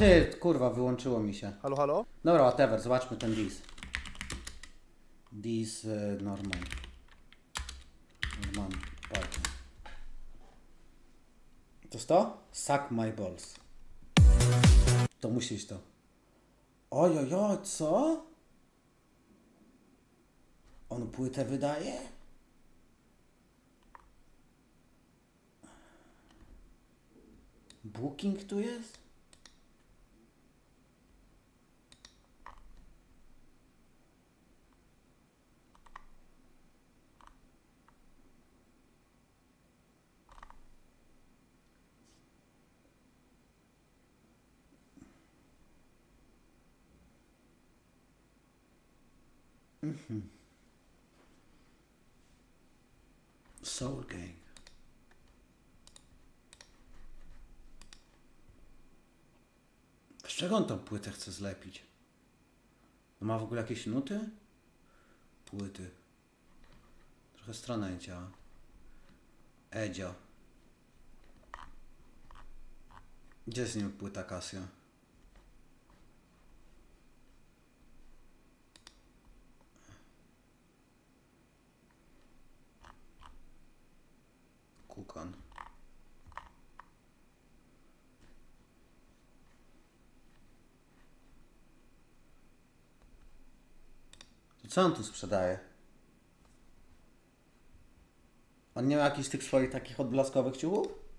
Ty, kurwa, wyłączyło mi się. Halo, halo? Dobra, whatever, zobaczmy ten dis. Dis y, Norman. Norman Parker. To jest to? Suck my balls. To musisz to. Ojojoj, co? On płytę wydaje? Booking tu jest? Soul Gang. Z czego on tą płytę chce zlepić? Ma w ogóle jakieś nuty? Płyty. Trochę strona nie działa. Edzio. Gdzie jest nim płyta Casio? To co on tu sprzedaje? On nie ma jakichś tych swoich takich odblaskowych ciuchów?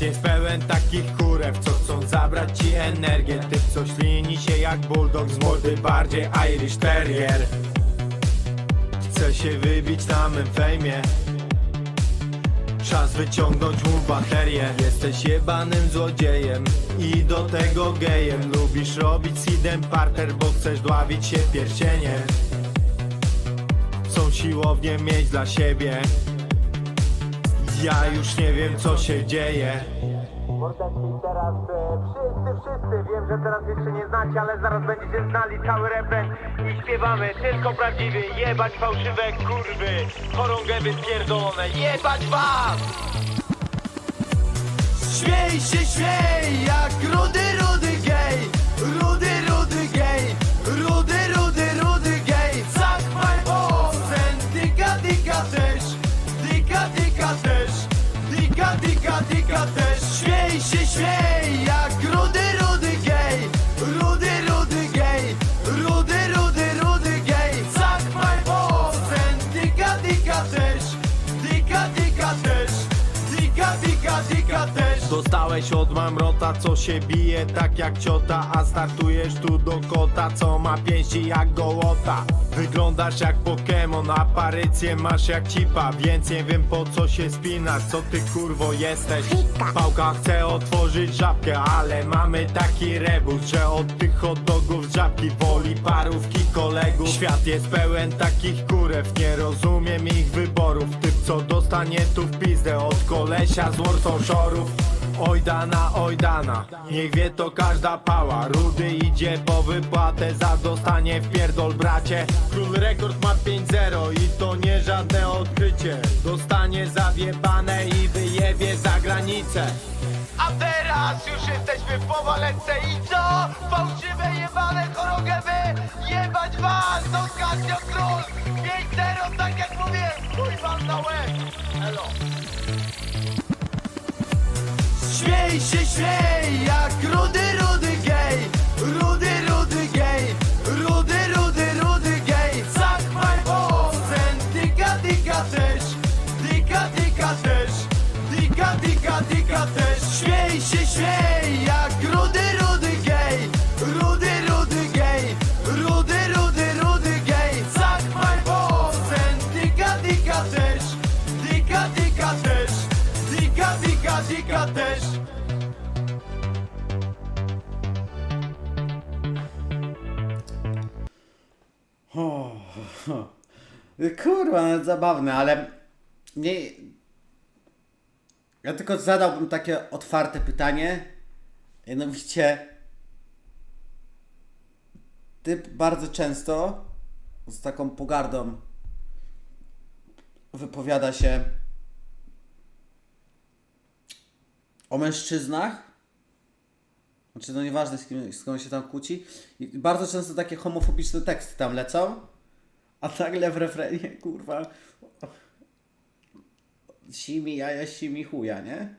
Jest pełen takich kurew, co chcą zabrać ci energię. Tych, co ślini się jak bulldog z mordy, bardziej Irish Terrier. Chce się wybić na mym fejmie. Czas wyciągnąć mu baterię. Jesteś jebanym złodziejem I do tego gejem. Lubisz robić seedem parter Bo chcesz dławić się pierścieniem. Chcą siłownie mieć dla siebie ja już nie wiem co się dzieje. Mordeczki teraz e, wszyscy, wszyscy. Wiem, że teraz jeszcze nie znacie, ale zaraz będziecie znali cały refren I śpiewamy tylko prawdziwy Jebać fałszywe kurwy. Chorągiewy spierdolone. Jebać was! Śmiej się, śmiej jak rudy, rudy gej. Rudy, rudy gej. Rudy, rudy, rudy Dostałeś od mamrota, co się bije tak jak ciota A startujesz tu do kota, co ma pięści jak gołota. Wyglądasz jak Pokémon, aparycję masz jak cipa Więc nie wiem po co się spinasz, co ty kurwo jesteś. Pałka chce otworzyć żabkę, ale mamy taki rebus Że od tych hot dogów z żabki woli parówki kolegów. Świat jest pełen takich kurew, nie rozumiem ich wyborów. Typ co dostanie tu w pizdę od kolesia z Warsaw Shorów Oj dana, oj dana, niech wie to każda pała. Rudy idzie po wypłatę za dostanie w pierdol bracie. Król rekord ma 5-0 i to nie żadne odkrycie. Dostanie zawiebane i wyjebie za granicę. A teraz już jesteśmy w powalence I co? Fałszywe jebane chorągiewy Jebać was! To Casio Król! 5-0 tak jak mówię! Chuj wam na łeb Śmiej się, śmiej jak rudy, rudy Też kurwa, nawet zabawne, ale nie... Ja tylko zadałbym takie otwarte pytanie. Mianowicie, typ bardzo często z taką pogardą wypowiada się o mężczyznach. Znaczy, no nieważne z kim, z kim się tam kłóci. I bardzo często takie homofobiczne teksty tam lecą. A nagle w refrenie, kurwa, simi jaja, simi chuja, nie?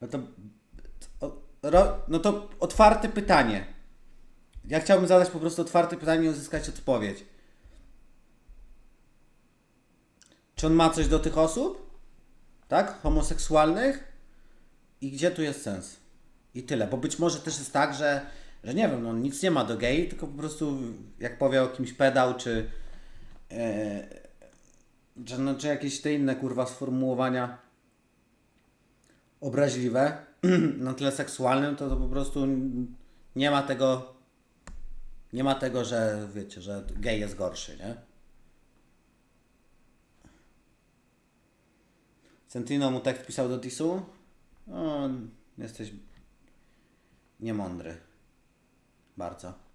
No to, to, no to otwarte pytanie. Ja chciałbym zadać po prostu otwarte pytanie i uzyskać odpowiedź. Czy on ma coś do tych osób? Tak? Homoseksualnych? I gdzie tu jest sens? I tyle. Bo być może też jest tak, że, że nie wiem, no nic nie ma do gej, tylko po prostu jak powie o kimś pedał, czy, e, czy, no, czy jakieś te inne kurwa sformułowania obraźliwe na tle seksualnym, to, to po prostu nie ma tego, nie ma tego, że wiecie, że gej jest gorszy, nie? Sentino mu tekst pisał do Tisu. No, jesteś niemądry. Bardzo.